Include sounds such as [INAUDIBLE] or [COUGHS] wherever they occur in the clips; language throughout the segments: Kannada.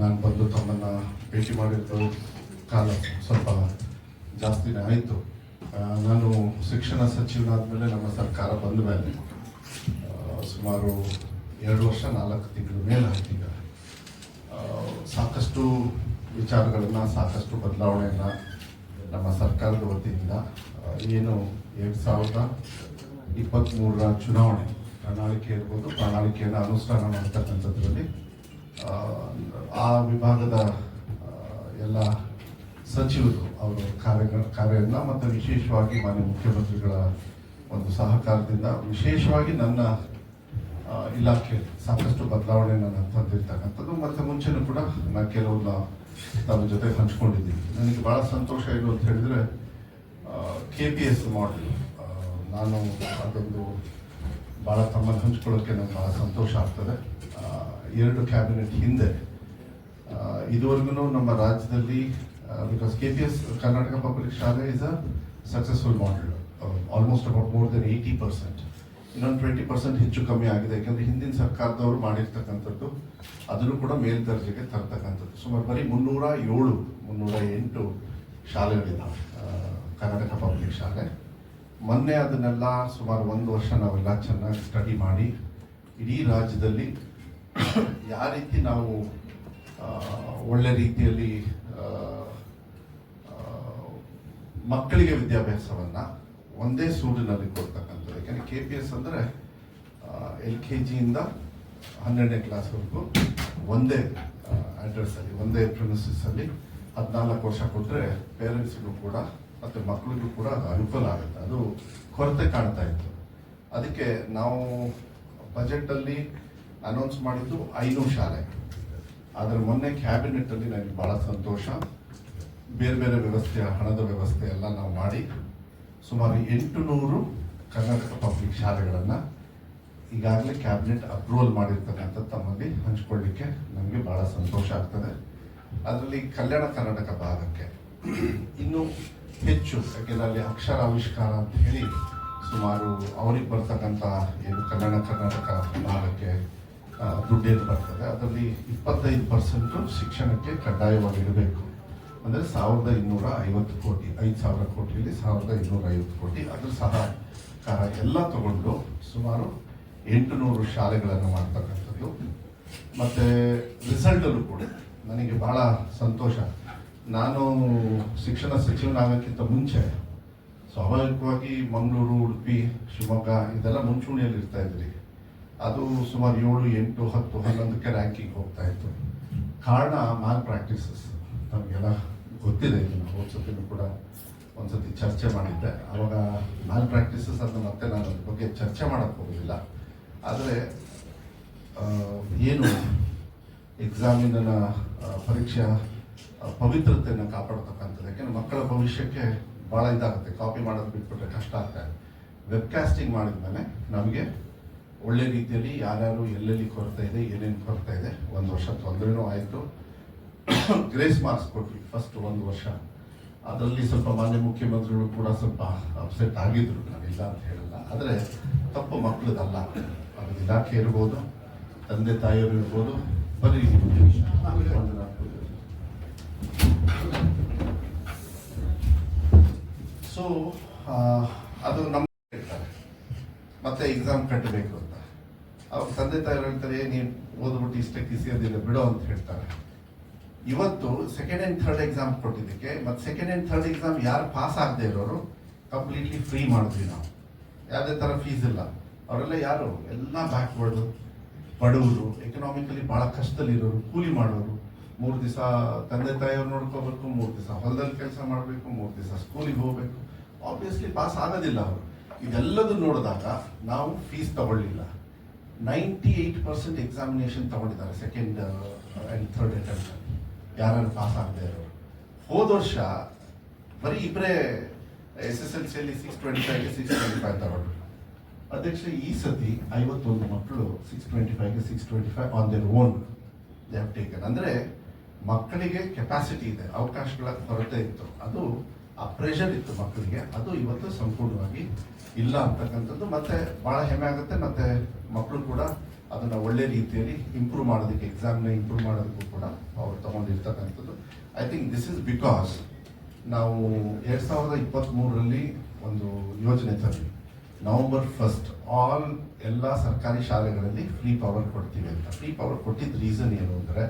ನಾನು ಬಂದು ತಮ್ಮನ್ನು ಭೇಟಿ ಮಾಡಿದ್ದು ಕಾಲ ಸ್ವಲ್ಪ ಜಾಸ್ತಿನೇ ಆಯಿತು. ನಾನು ಶಿಕ್ಷಣ ಸಚಿವನಾದ್ಮೇಲೆ ನಮ್ಮ ಸರ್ಕಾರ ಬಂದ ಮೇಲೆ ಸುಮಾರು ಎರಡು ವರ್ಷ, ನಾಲ್ಕು ತಿಂಗಳ ಮೇಲೆ ಆಯ್ತೀಗ ಸಾಕಷ್ಟು ವಿಚಾರಗಳನ್ನು, ಸಾಕಷ್ಟು ಬದಲಾವಣೆಯನ್ನು ನಮ್ಮ ಸರ್ಕಾರದ ವತಿಯಿಂದ ಏನು ಎರಡು ಸಾವಿರದ ಇಪ್ಪತ್ತ್ಮೂರರ ಚುನಾವಣೆ, ಪ್ರಣಾಳಿಕೆ ಇರ್ಬೋದು, ಪ್ರಣಾಳಿಕೆಯನ್ನು ಅನುಷ್ಠಾನ ಮಾಡ್ತಕ್ಕಂಥದ್ರಲ್ಲಿ ಆ, ವಿಭಾಗದ ಎಲ್ಲ ಸಚಿವರು ಅವರ ಕಾರ್ಯ ಕಾರ್ಯವನ್ನು ಮತ್ತು ವಿಶೇಷವಾಗಿ ಮಾನ್ಯ ಮುಖ್ಯಮಂತ್ರಿಗಳ ಒಂದು ಸಹಕಾರದಿಂದ ವಿಶೇಷವಾಗಿ ನನ್ನ ಇಲಾಖೆ ಸಾಕಷ್ಟು ಬದಲಾವಣೆಯನ್ನು ನಾನು ತಂದಿರ್ತಕ್ಕಂಥದ್ದು ಮತ್ತು ಮುಂಚೆನೂ ಕೂಡ ನಾನು ಕೆಲವನ್ನ ತಮ್ಮ ಜೊತೆ ಹಂಚ್ಕೊಂಡಿದ್ದೀನಿ. ನನಗೆ ಭಾಳ ಸಂತೋಷ ಏನು ಅಂತ ಹೇಳಿದರೆ ಕೆ ಪಿ ಎಸ್ ಮಾಡಲ್ ನಾನು ಅದೊಂದು ಭಾಳ ತಮ್ಮನ್ನು ಹಂಚ್ಕೊಳ್ಳೋಕ್ಕೆ ನನಗೆ ಭಾಳ ಸಂತೋಷ ಆಗ್ತದೆ. ಎರಡು ಕ್ಯಾಬಿನೆಟ್ ಹಿಂದೆ ಇದುವರೆಗೂ ನಮ್ಮ ರಾಜ್ಯದಲ್ಲಿ because K P S Karnataka public ಶಾಲೆ is a successful model almost about more than eighty percent ಇನ್ನೊಂದು ಟ್ವೆಂಟಿ ಪರ್ಸೆಂಟ್ ಹೆಚ್ಚು ಕಮ್ಮಿ ಆಗಿದೆ, ಯಾಕಂದ್ರೆ ಹಿಂದಿನ ಸರ್ಕಾರದವರು ಮಾಡಿರ್ತಕ್ಕಂಥದ್ದು, ಅದನ್ನು ಕೂಡ ಮೇಲ್ದರ್ಜೆಗೆ ತರ್ತಕ್ಕಂಥದ್ದು. ಸುಮಾರು ಬರೀ ಮುನ್ನೂರ ಏಳು, ಮುನ್ನೂರ ಎಂಟು ಶಾಲೆಗಳಿದ್ದಾವೆ ಕರ್ನಾಟಕ ಪಬ್ಲಿಕ್ ಶಾಲೆ ಮೊನ್ನೆ ಅದನ್ನೆಲ್ಲ ಸುಮಾರು ಒಂದು ವರ್ಷ ನಾವೆಲ್ಲ ಚೆನ್ನಾಗಿ ಸ್ಟಡಿ ಮಾಡಿ, ಇಡೀ ರಾಜ್ಯದಲ್ಲಿ [COUGHS] ಯಾವ ರೀತಿ ನಾವು ಒಳ್ಳೆ ರೀತಿಯಲ್ಲಿ ಮಕ್ಕಳಿಗೆ ವಿದ್ಯಾಭ್ಯಾಸವನ್ನ ಒಂದೇ ಸೂರಿನಲ್ಲಿ ಕೊಡ್ತಕ್ಕಂಥದ್ದು ಯಾಕಂದ್ರೆ ಕೆ ಪಿ ಎಸ್ ಅಂದರೆ ಎಲ್ ಕೆ ಜಿಯಿಂದ ಹನ್ನೆರಡನೇ ಕ್ಲಾಸ್ವರೆಗೂ ಒಂದೇ ಅಡ್ರೆಸ್ಸಲ್ಲಿ ಒಂದೇ ಪ್ರಿಮಿಸಸ್ಸಲ್ಲಿ ಹದಿನಾಲ್ಕು ವರ್ಷ ಕೊಟ್ಟರೆ ಪೇರೆಂಟ್ಸ್ಗೂ ಕೂಡ ಮತ್ತು ಮಕ್ಕಳಿಗೂ ಕೂಡ ಅದು ಅನುಕೂಲ ಆಗುತ್ತೆ. ಅದು ಕೊರತೆ ಕಾಣ್ತಾ ಇತ್ತು. ಅದಕ್ಕೆ ನಾವು ಬಜೆಟಲ್ಲಿ ಅನೌನ್ಸ್ ಮಾಡಿದ್ದು ಐನೂರು ಶಾಲೆ. ಆದರೆ ಮೊನ್ನೆ ಕ್ಯಾಬಿನೆಟ್ಟಲ್ಲಿ ನನಗೆ ಭಾಳ ಸಂತೋಷ. ಬೇರೆ ಬೇರೆ ವ್ಯವಸ್ಥೆ, ಹಣದ ವ್ಯವಸ್ಥೆ ಎಲ್ಲ ನಾವು ಮಾಡಿ ಸುಮಾರು ಎಂಟು ನೂರು ಕರ್ನಾಟಕ ಪಬ್ಲಿಕ್ ಶಾಲೆಗಳನ್ನು ಈಗಾಗಲೇ ಕ್ಯಾಬಿನೆಟ್ ಅಪ್ರೂವಲ್ ಮಾಡಿರ್ತಕ್ಕಂಥ ತಮ್ಮಲ್ಲಿ ಹಂಚ್ಕೊಳ್ಳಿಕ್ಕೆ ನಮಗೆ ಭಾಳ ಸಂತೋಷ ಆಗ್ತದೆ. ಅದರಲ್ಲಿ ಕಲ್ಯಾಣ ಕರ್ನಾಟಕ ಭಾಗಕ್ಕೆ ಇನ್ನೂ ಹೆಚ್ಚು ಯಾಕೆಂದರೆ ಅಲ್ಲಿ ಅಕ್ಷರ ಆವಿಷ್ಕಾರ ಅಂತ ಹೇಳಿ ಸುಮಾರು ಅವ್ರಿಗೆ ಬರ್ತಕ್ಕಂಥ ಏನು ಕಲ್ಯಾಣ ಕರ್ನಾಟಕ ಭಾಗಕ್ಕೆ ದುಡ್ಡೇನು ಬರ್ತದೆ. ಅದರಲ್ಲಿ ಇಪ್ಪತ್ತೈದು ಪರ್ಸೆಂಟು ಶಿಕ್ಷಣಕ್ಕೆ ಕಡ್ಡಾಯವಾಗಿ ಇರಬೇಕು ಅಂದರೆ ಸಾವಿರದ ಇನ್ನೂರ ಐವತ್ತು ಕೋಟಿ, ಐದು ಸಾವಿರ ಕೋಟಿಯಲ್ಲಿ ಸಾವಿರದ ಇನ್ನೂರ ಐವತ್ತು ಕೋಟಿ ಅದ್ರ ಸಹಕಾರ ಎಲ್ಲ ತಗೊಂಡು ಸುಮಾರು ಎಂಟು ನೂರು ಶಾಲೆಗಳನ್ನು ಮಾಡ್ತಕ್ಕಂಥದ್ದು. ಮತ್ತು ರಿಸಲ್ಟಲ್ಲೂ ಕೂಡ ನನಗೆ ಬಹಳ ಸಂತೋಷ. ನಾನು ಶಿಕ್ಷಣ ಸಚಿವನಾಗೋಕ್ಕಿಂತ ಮುಂಚೆ ಸ್ವಾಭಾವಿಕವಾಗಿ ಮಂಗಳೂರು, ಉಡುಪಿ, ಶಿವಮೊಗ್ಗ ಇದೆಲ್ಲ ಮುಂಚೂಣಿಯಲ್ಲಿ ಇರ್ತಾ ಇದ್ರಿ ಅದು ಸುಮಾರು ಏಳು, ಎಂಟು, ಹತ್ತು ಹನ್ನೊಂದಕ್ಕೆ ರ್ಯಾಂಕಿಂಗ್ ಹೋಗ್ತಾ ಇತ್ತು. ಕಾರಣ ಮಾಲ್ ಪ್ರಾಕ್ಟೀಸಸ್ ನಮಗೆಲ್ಲ ಗೊತ್ತಿದೆ ಇದನ್ನು ಹೋದ್ಸತಿನೂ ಕೂಡ ಒಂದ್ಸತಿ ಚರ್ಚೆ ಮಾಡಿದ್ದೆ. ಆವಾಗ ಮಾಲ್ ಪ್ರಾಕ್ಟೀಸಸ್ ಅಂತ ಮತ್ತೆ ನಾನು ಅದ್ರ ಬಗ್ಗೆ ಚರ್ಚೆ ಮಾಡೋಕ್ಕೆ ಹೋಗಲಿಲ್ಲ. ಆದರೆ ಏನು ಎಕ್ಸಾಮಿನ ಪರೀಕ್ಷೆ ಪವಿತ್ರತೆಯನ್ನು ಕಾಪಾಡ್ತಕ್ಕಂಥದ್ದು ಯಾಕೆಂದ್ರೆ ಮಕ್ಕಳ ಭವಿಷ್ಯಕ್ಕೆ ಭಾಳ ಇದಾಗುತ್ತೆ. ಕಾಪಿ ಮಾಡೋದು ಬಿಟ್ಬಿಟ್ರೆ ಕಷ್ಟ ಆಗ್ತದೆ ವೆಬ್ಕಾಸ್ಟಿಂಗ್ ಮಾಡಿದ್ಮೇಲೆ ನಮಗೆ ಒಳ್ಳೆ ರೀತಿಯಲ್ಲಿ ಯಾರ್ಯಾರು ಎಲ್ಲೆಲ್ಲಿ ಕೊರತೆ ಇದೆ, ಏನೇನು ಕೊರತೆ ಇದೆ, ಒಂದು ವರ್ಷ ತೊಂದರೆನೂ ಆಯಿತು. ಗ್ರೇಸ್ ಮಾರ್ಕ್ಸ್ ಕೊಟ್ವಿ ಫಸ್ಟ್ ಒಂದು ವರ್ಷ. ಅದರಲ್ಲಿ ಸ್ವಲ್ಪ ಮಾನ್ಯ ಮುಖ್ಯಮಂತ್ರಿಗಳು ಕೂಡ ಸ್ವಲ್ಪ ಅಪ್ಸೆಟ್ ಆಗಿದ್ರು, ನಾನಿಲ್ಲ ಅಂತ ಹೇಳಲ್ಲ. ಆದರೆ ತಪ್ಪು ಮಕ್ಕಳದಲ್ಲ. ಅದು ಇಲಾಖೆ ಇರ್ಬೋದು, ತಂದೆ ತಾಯಿಯವರು ಇರ್ಬೋದು, ಬರೀ ಸೊ ಅದು ನಮ್ಮ ಮತ್ತೆ ಎಕ್ಸಾಮ್ ಕಟ್ಟಬೇಕು. ಅವ್ರ ತಂದೆ ತಾಯಿ ಹೇಳ್ತಾರೆ, ನೀನು ಓದ್ಬಿಟ್ಟು ಇಷ್ಟಕ್ಕೆ ಅದಿಲ್ಲ ಬಿಡೋ ಅಂತ ಹೇಳ್ತಾರೆ. ಇವತ್ತು ಸೆಕೆಂಡ್ ಆ್ಯಂಡ್ ಥರ್ಡ್ ಎಕ್ಸಾಮ್ ಕೊಟ್ಟಿದ್ದಕ್ಕೆ, ಮತ್ತು ಸೆಕೆಂಡ್ ಆ್ಯಂಡ್ ಥರ್ಡ್ ಎಕ್ಸಾಮ್ ಯಾರು ಪಾಸ್ ಆಗದೆ ಇರೋರು ಕಂಪ್ಲೀಟ್ಲಿ ಫ್ರೀ ಮಾಡಿದ್ವಿ ನಾವು. ಯಾವುದೇ ಥರ ಫೀಸ್ ಇಲ್ಲ. ಅವರೆಲ್ಲ ಯಾರು? ಎಲ್ಲ ಬ್ಯಾಕ್ವರ್ಡು ಬಡವರು ಎಕನಾಮಿಕಲಿ ಭಾಳ ಕಷ್ಟದಲ್ಲಿರೋರು, ಕೂಲಿ ಮಾಡೋರು. ಮೂರು ದಿವಸ ತಂದೆ ತಾಯಿಯವ್ರು ನೋಡ್ಕೋಬೇಕು, ಮೂರು ದಿವಸ ಹೊಲದಲ್ಲಿ ಕೆಲಸ ಮಾಡಬೇಕು, ಮೂರು ದಿವಸ ಸ್ಕೂಲಿಗೆ ಹೋಗಬೇಕು. ಆಬ್ವಿಯಸ್ಲಿ ಪಾಸ್ ಆಗೋದಿಲ್ಲ ಅವರು. ಇದೆಲ್ಲದನ್ನು ನೋಡಿದಾಗ ನಾವು ಫೀಸ್ ತಗೊಳ್ಳಿಲ್ಲ. ನೈಂಟಿ ಏಯ್ಟ್ ಪರ್ಸೆಂಟ್ ಎಕ್ಸಾಮಿನೇಷನ್ ತಗೊಂಡಿದ್ದಾರೆ ಸೆಕೆಂಡ್ ಆ್ಯಂಡ್ ಥರ್ಡ್ ಅಟೆಂಪ್ಟ್ ಯಾರು ಪಾಸ್ ಆಗದೆ ಇರೋರು. ಹೋದ ವರ್ಷ ಬರೀ ಇಬ್ಬರೇ ಎಸ್ ಎಸ್ ಎಲ್ ಸಿಯಲ್ಲಿ ಸಿಕ್ಸ್ ಟ್ವೆಂಟಿ ಫೈವ್ಗೆ ಸಿಕ್ಸ್ ಟ್ವೆಂಟಿ ಫೈವ್ ತಗೊಂಡ್ರು. ಅಧ್ಯಕ್ಷ ಈ ಸತಿ ಐವತ್ತೊಂದು ಮಕ್ಕಳು six twenty ಫೈವ್ಗೆ six twenty five on their own they have taken ಅಂದರೆ ಮಕ್ಕಳಿಗೆ ಕೆಪಾಸಿಟಿ ಇದೆ, ಅವಕಾಶಗಳ ಕೊರತೆ ಇತ್ತು. ಅದು ಆ ಪ್ರೆಷರ್ ಇತ್ತು ಮಕ್ಕಳಿಗೆ. ಅದು ಇವತ್ತು ಸಂಪೂರ್ಣವಾಗಿ ಇಲ್ಲ ಅಂತಕ್ಕಂಥದ್ದು. ಮತ್ತೆ ಭಾಳ ಹೆಮ್ಮೆ ಆಗುತ್ತೆ. ಮತ್ತೆ ಮಕ್ಕಳು ಕೂಡ ಅದನ್ನು ಒಳ್ಳೆ ರೀತಿಯಲ್ಲಿ ಇಂಪ್ರೂವ್ ಮಾಡೋದಕ್ಕೆ ಎಕ್ಸಾಮ್ನ ಇಂಪ್ರೂವ್ ಮಾಡೋದಕ್ಕೂ ಕೂಡ ಅವ್ರು ತಗೊಂಡಿರ್ತಕ್ಕಂಥದ್ದು. I think this is because ನಾವು ಎರಡು ಸಾವಿರದ ಇಪ್ಪತ್ತ್ಮೂರರಲ್ಲಿ ಒಂದು ಯೋಜನೆ ತರಲಿ ನವೆಂಬರ್ ಫಸ್ಟ್ ಆಲ್ ಎಲ್ಲ ಸರ್ಕಾರಿ ಶಾಲೆಗಳಲ್ಲಿ ಫ್ರೀ ಪವರ್ ಕೊಡ್ತೀವಿ ಅಂತ. ಫ್ರೀ ಪವರ್ ಕೊಟ್ಟಿದ್ದ ರೀಸನ್ ಏನು ಅಂದರೆ,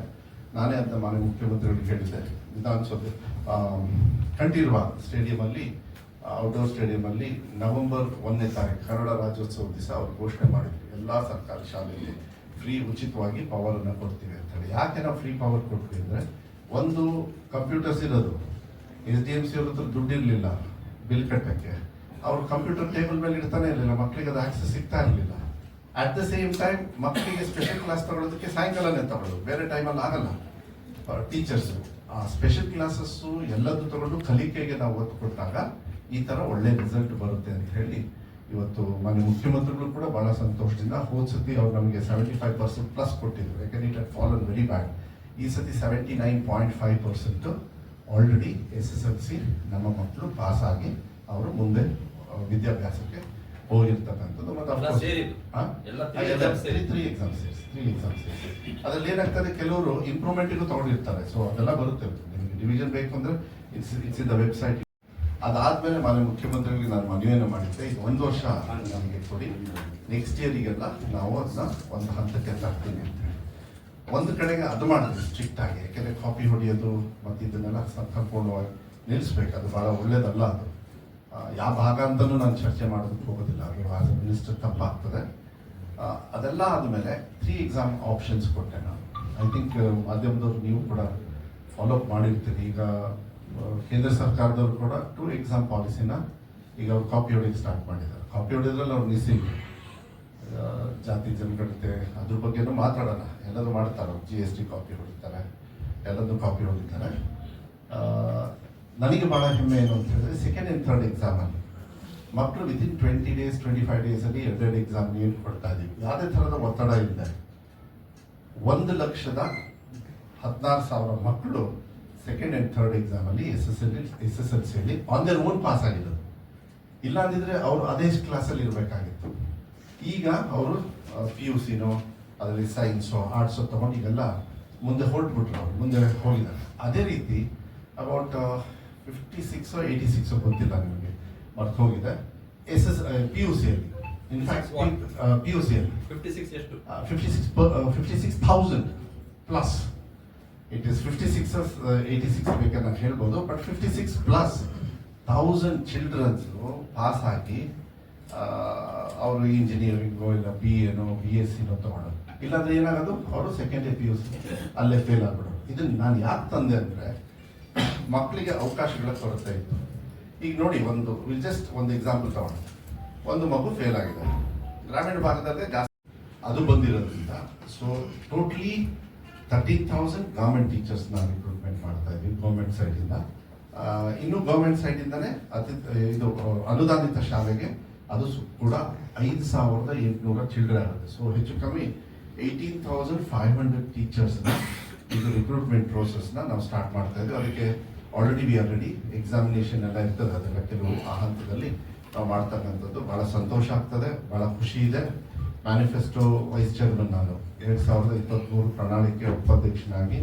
ನಾನೇ ಅಂತ ಮಾನ್ಯ ಮುಖ್ಯಮಂತ್ರಿಗಳಿಗೆ ಹೇಳಿದ್ದೆ. ವಿಧಾನಸೌಧ ಕಂಠೀರ್ವ ಸ್ಟೇಡಿಯಮಲ್ಲಿ ಔಟ್ಡೋರ್ ಸ್ಟೇಡಿಯಮಲ್ಲಿ ನವೆಂಬರ್ ಒಂದನೇ ತಾರೀಕು, ಕನ್ನಡ ರಾಜ್ಯೋತ್ಸವ ದಿವಸ ಅವ್ರು ಘೋಷಣೆ ಮಾಡಿದ್ರು. ಎಲ್ಲ ಸರ್ಕಾರಿ ಶಾಲೆಯಲ್ಲಿ ಫ್ರೀ ಉಚಿತವಾಗಿ ಪವರನ್ನು ಕೊಡ್ತೀವಿ ಅಂತೇಳಿ ಯಾಕೆ ನಾವು ಫ್ರೀ ಪವರ್ ಕೊಡ್ತೀವಿ ಅಂದರೆ, ಒಂದು ಕಂಪ್ಯೂಟರ್ಸ್ ಇರೋದು ಎಸ್ ಡಿ ಎಂ ಸಿ ಅವ್ರ ಹತ್ರ ದುಡ್ಡು ಇರಲಿಲ್ಲ ಬಿಲ್ ಕಟ್ಟಕ್ಕೆ. ಅವ್ರು ಕಂಪ್ಯೂಟರ್ ಟೇಬಲ್ ಮೇಲೆ ಇಡ್ತಾನೆ ಇರಲಿಲ್ಲ ಮಕ್ಕಳಿಗೆ ಅದು ಆಕ್ಸೆಸ್ ಸಿಗ್ತಾ ಇರಲಿಲ್ಲ. ಅಟ್ ದ ಸೇಮ್ ಟೈಮ್ ಮಕ್ಕಳಿಗೆ ಸ್ಪೆಷಲ್ ಕ್ಲಾಸ್ ತಗೊಳ್ಳೋದಕ್ಕೆ ಸಾಯಂಕಾಲನೇ ತಗೊಳ್ಳೋದು. ಬೇರೆ ಟೈಮಲ್ಲಿ ಆಗಲ್ಲ. ಟೀಚರ್ಸು ಆ ಸ್ಪೆಷಲ್ ಕ್ಲಾಸಸ್ಸು ಎಲ್ಲದೂ ತಗೊಂಡು ಕಲಿಕೆಗೆ ನಾವು ಒತ್ತು ಕೊಟ್ಟಾಗ ಈ ಥರ ಒಳ್ಳೆ ರಿಸಲ್ಟ್ ಬರುತ್ತೆ ಅಂತ ಹೇಳಿ ಇವತ್ತು ಮನೆ ಮುಖ್ಯಮಂತ್ರಿಗಳು ಕೂಡ ಬಹಳ ಸಂತೋಷದಿಂದ ಹೋದ ಸತಿ ಅವ್ರು ನಮಗೆ ಸೆವೆಂಟಿ ಫೈವ್ ಪರ್ಸೆಂಟ್ ಪ್ಲಸ್ ಕೊಟ್ಟಿದ್ರು. ಯಾಕಂದ್ರೆ ಇಟ್ ಫಾಲನ್ ವೆರಿ ಬ್ಯಾಡ್ ಈ ಸತಿ seventy nine point five percent already S S L C ನಮ್ಮ ಮಕ್ಕಳು ಪಾಸ್ ಆಗಿ ಅವರು ಮುಂದೆ ವಿದ್ಯಾಭ್ಯಾಸಕ್ಕೆ ಹೋಗಿರ್ತಕ್ಕಂಥದ್ದು? ತ್ರೀ ಎಕ್ಸಾಮ್ಸ್ ತ್ರೀ ಎಕ್ಸಾಮ್ಸ್ ಅದ್ರಲ್ಲಿ ಏನಾಗ್ತದೆ ಕೆಲವರು ಇಂಪ್ರೂವ್ಮೆಂಟಿಗೂ ತಗೊಂಡಿರ್ತಾರೆ. ಸೊ ಅದೆಲ್ಲ ಬರುತ್ತೆ. ನಿಮಗೆ ಡಿವಿಷನ್ ಬೇಕು ಅಂದ್ರೆ it's it's in the website ಅದಾದ್ಮೇಲೆ ಮಾನ್ಯ ಮುಖ್ಯಮಂತ್ರಿಗಳಿಗೆ ನಾನು ಮನವಿಯನ್ನು ಮಾಡಿದ್ದೆ, ಈಗ ಒಂದು ವರ್ಷ ನಮಗೆ ಕೊಡಿ. ನೆಕ್ಸ್ಟ್ ಇಯರಿಗೆಲ್ಲ ನಾವು ಅದನ್ನ ಒಂದು ಹಂತಕ್ಕೆ ತರ್ತೀವಿ ಅಂತ ಒಂದು ಕಡೆಗೆ ಅದು ಮಾಡಿದ್ವಿ ಸ್ಟ್ರಿಕ್ಟ್ ಆಗಿ, ಯಾಕೆಂದರೆ ಕಾಪಿ ಹೊಡೆಯೋದು ಮತ್ತು ಇದನ್ನೆಲ್ಲ ಸಂಪೂರ್ಣವಾಗಿ ನಿಲ್ಲಿಸ್ಬೇಕು. ಅದು ಬಹಳ ಒಳ್ಳೇದಲ್ಲ ಅದು. ಯಾವ ಭಾಗ ಅಂತಲೂ ನಾನು ಚರ್ಚೆ ಮಾಡೋದಕ್ಕೆ ಹೋಗೋದಿಲ್ಲ. ಎ ಮಿನಿಸ್ಟರ್ ತಪ್ಪಾಗ್ತದೆ. ಅದೆಲ್ಲ ಆದಮೇಲೆ ತ್ರೀ ಎಕ್ಸಾಮ್ ಆಪ್ಷನ್ಸ್ ಕೊಟ್ಟೆ ನಾನು. ಐ ಥಿಂಕ್ ಮಾಧ್ಯಮದವ್ರು ನೀವು ಕೂಡ ಫಾಲೋ ಅಪ್ ಮಾಡಿರ್ತೀರಿ. ಈಗ ಕೇಂದ್ರ ಸರ್ಕಾರದವರು ಕೂಡ ಟೂ ಎಕ್ಸಾಮ್ ಪಾಲಿಸಿನ ಈಗ ಅವ್ರು ಕಾಪಿ ಹೊಡಿಗೆ ಸ್ಟಾರ್ಟ್ ಮಾಡಿದ್ದಾರೆ. ಕಾಪಿ ಅಲ್ಲಿ ಅವ್ರು ಮಿಸ್ಸಿಂಗ್ ಜಾತಿ, ಜನಗಣತೆ ಅದ್ರ ಬಗ್ಗೆನೂ ಮಾತಾಡೋಣ ಎಲ್ಲರೂ ಮಾಡ್ತಾರೆ ಜಿ ಎಸ್ ಟಿ ಕಾಪಿ ಹೊಡಿತಾರೆ. ಎಲ್ಲದೂ ಕಾಪಿ ಹೊಡಿತಾರೆ. ನನಗೆ ಭಾಳ ಹೆಮ್ಮೆ ಏನು ಅಂತ ಹೇಳಿದ್ರೆ ಸೆಕೆಂಡ್ ಆ್ಯಂಡ್ ಥರ್ಡ್ ಎಕ್ಸಾಮಲ್ಲಿ ಮಕ್ಕಳು within twenty days twenty five ಡೇಸಲ್ಲಿ ಎರಡೆರಡು ಎಕ್ಸಾಮ್ ನೀಟ್ ಕೊಡ್ತಾ ಇದ್ದೀವಿ. ಯಾವುದೇ ಥರದ ಒತ್ತಡ ಇಲ್ಲ ಒಂದು ಲಕ್ಷದ ಹದಿನಾರು ಸಾವಿರ ಮಕ್ಕಳು ಸೆಕೆಂಡ್ ಆ್ಯಂಡ್ ಥರ್ಡ್ ಎಕ್ಸಾಮಲ್ಲಿ S S L S S L ಸಿಯಲ್ಲಿ ಆನ್ ದರ್ ಓನ್ ಪಾಸ್ ಆಗಿರೋದು ಇಲ್ಲ ಅಂದಿದ್ರೆ ಅವರು ಅದೇ ಕ್ಲಾಸಲ್ಲಿ ಇರಬೇಕಾಗಿತ್ತು. ಈಗ ಅವರು ಪಿ ಯು ಸಿನೋ ಅದರಲ್ಲಿ ಸೈನ್ಸು ಆರ್ಟ್ಸು ತಗೊಂಡು ಈಗೆಲ್ಲ ಮುಂದೆ ಹೊರಟ್ಬಿಟ್ರು ಅವ್ರು ಮುಂದೆ ಹೋಗಿದ್ದಾರೆ. ಅದೇ ರೀತಿ ಅಬೌಟ್ ಫಿಫ್ಟಿ ಸಿಕ್ಸೋ ಏಯ್ಟಿ ಸಿಕ್ಸೋ ಗೊತ್ತಿಲ್ಲ ನಿಮಗೆ ಮರ್ತು ಹೋಗಿದೆ. ಎಸ್ ಎಸ್ ಪಿ ಯು ಸಿಯಲ್ಲಿ ಇನ್ಫ್ಯಾಕ್ಟ್ ಪಿ ಯು ಸಿಯಲ್ಲಿ ಫಿಫ್ಟಿ ಸಿಕ್ಸ್ ಎಷ್ಟು? Fifty six fifty six thousand plus it is fifty six eighty six ಬೇಕಂತ ನಾನು ಹೇಳ್ಬೋದು. But fifty six plus thousand childrens pass ಆಗಿ ಅವರು ಇಂಜಿನಿಯರಿಂಗೋ ಇಲ್ಲ ಬಿ ಎನೋ ಬಿ ಎಸ್ ಸಿನೋ ತಗೊಳ್ಳೋದು ಇಲ್ಲಾಂದ್ರೆ ಏನಾಗೋದು? ಅವರು ಸೆಕೆಂಡ್ ಪಿ ಯು ಸಿ ಅಲ್ಲೇ ಫೇಲ್ ಆಗ್ಬಿಡೋದು ಇದನ್ನು ನಾನು ಯಾಕೆ ತಂದೆ ಅಂದರೆ ಮಕ್ಕಳಿಗೆ ಅವಕಾಶಗಳ ಕೊರತೆ ಇತ್ತು. ಈಗ ನೋಡಿ, ಒಂದು ಜಸ್ಟ್ ಒಂದು ಎಕ್ಸಾಂಪಲ್ ತಗೊಳ್ಳೋಣ ಒಂದು ಮಗು ಫೇಲ್ ಆಗಿದೆ. ಗ್ರಾಮೀಣ ಭಾಗದಲ್ಲೇ ಜಾಸ್ತಿ, ಅದು ಬಂದಿರೋದ್ರಿಂದ so totally thirteen thousand government ಟೀಚರ್ಸ್ನ recruitment ಮಾಡ್ತಾ ಇದ್ವಿ ಗೌರ್ಮೆಂಟ್ ಸೈಡಿಂದ ಇನ್ನು ಗೌರ್ಮೆಂಟ್ ಸೈಡಿಂದನೇ ಅತಿ ಇದು ಅನುದಾನಿತ ಶಾಲೆಗೆ ಅದು ಕೂಡ ಐದು ಸಾವಿರದ ಎಂಟುನೂರ ಚಿಲ್ಡ್ರೆ ಆಗುತ್ತೆ. ಸೊ ಹೆಚ್ಚು ಕಮ್ಮಿ ಏಯ್ಟೀನ್ ತೌಸಂಡ್ ಫೈವ್ ಹಂಡ್ರೆಡ್ ಟೀಚರ್ಸ್ನ ಇದು ರಿಕ್ರೂಟ್ಮೆಂಟ್ ಪ್ರೋಸೆಸ್ನ ನಾವು ಸ್ಟಾರ್ಟ್ ಮಾಡ್ತಾ ಇದ್ದೀವಿ ಅದಕ್ಕೆ already we are ready examination ಎಲ್ಲ ಇರ್ತದೆ. ಅದರ ಕೆಲವು ಆ ಹಂತದಲ್ಲಿ ನಾವು ಮಾಡ್ತಕ್ಕಂಥದ್ದು ಬಹಳ ಸಂತೋಷ ಆಗ್ತದೆ. ಬಹಳ ಖುಷಿ ಇದೆ. ಮ್ಯಾನಿಫೆಸ್ಟೋ ವೈಸ್ ಚೇರ್ಮನ್ ನಾನು. ಎರಡ್ ಸಾವಿರದ ಇಪ್ಪತ್ತ್ಮೂರು ಪ್ರಣಾಳಿಕೆ ಉಪಾಧ್ಯಕ್ಷನಾಗಿ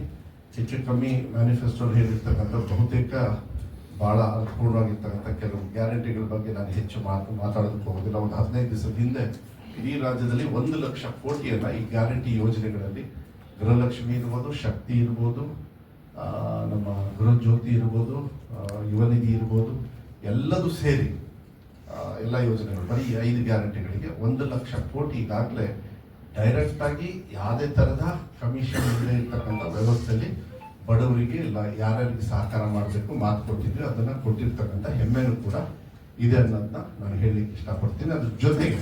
ಹೆಚ್ಚು ಕಮ್ಮಿ ಮ್ಯಾನಿಫೆಸ್ಟೋಲ್ಲಿ ಹೇಳಿರ್ತಕ್ಕಂಥ ಬಹುತೇಕ ಬಹಳ ಅರ್ಥಪೂರ್ಣವಾಗಿರ್ತಕ್ಕಂಥ ಕೆಲವು ಗ್ಯಾರಂಟಿಗಳ ಬಗ್ಗೆ ನಾನು ಹೆಚ್ಚು ಮಾತು, ಮಾತಾಡೋದಕ್ಕೆ ಹೋಗೋದಿಲ್ಲ. ಒಂದು ಹದಿನೈದು ದಿವಸದ ಹಿಂದೆ ಇಡೀ ರಾಜ್ಯದಲ್ಲಿ ಒಂದು ಲಕ್ಷ ಕೋಟಿಯನ್ನು ಈ ಗ್ಯಾರಂಟಿ ಯೋಜನೆಗಳಲ್ಲಿ ಗೃಹಲಕ್ಷ್ಮಿ ಇರ್ಬೋದು, ಶಕ್ತಿ ಇರ್ಬೋದು ನಮ್ಮ ಗೃಹಜ್ಯೋತಿ ಇರ್ಬೋದು ಯುವನಿಧಿ ಯುವ ನಿಧಿ ಇರ್ಬೋದು, ಎಲ್ಲದೂ ಸೇರಿ ಎಲ್ಲ ಯೋಜನೆಗಳು, ಬರೀ ಐದು ಗ್ಯಾರಂಟಿಗಳಿಗೆ ಒಂದು ಲಕ್ಷ ಕೋಟಿ ಈಗಾಗಲೇ ಡೈರೆಕ್ಟ್ ಆಗಿ ಯಾವುದೇ ಥರದ ಕಮಿಷನ್ ಇಲ್ಲದೆ ಇರ್ತಕ್ಕಂಥ ವ್ಯವಸ್ಥೆಯಲ್ಲಿ ಬಡವರಿಗೆ ಇಲ್ಲ, ಯಾರ್ಯಾರಿಗೆ ಸಹಕಾರ ಮಾಡಬೇಕು ಮಾತು ಕೊಟ್ಟಿದ್ವಿ ಅದನ್ನು ಕೊಟ್ಟಿರ್ತಕ್ಕಂಥ ಹೆಮ್ಮೆನೂ ಕೂಡ ಇದೆ ಅನ್ನೋದನ್ನ ನಾನು ಹೇಳಲಿಕ್ಕೆ ಇಷ್ಟಪಡ್ತೀನಿ. ಅದ್ರ ಜೊತೆಗೆ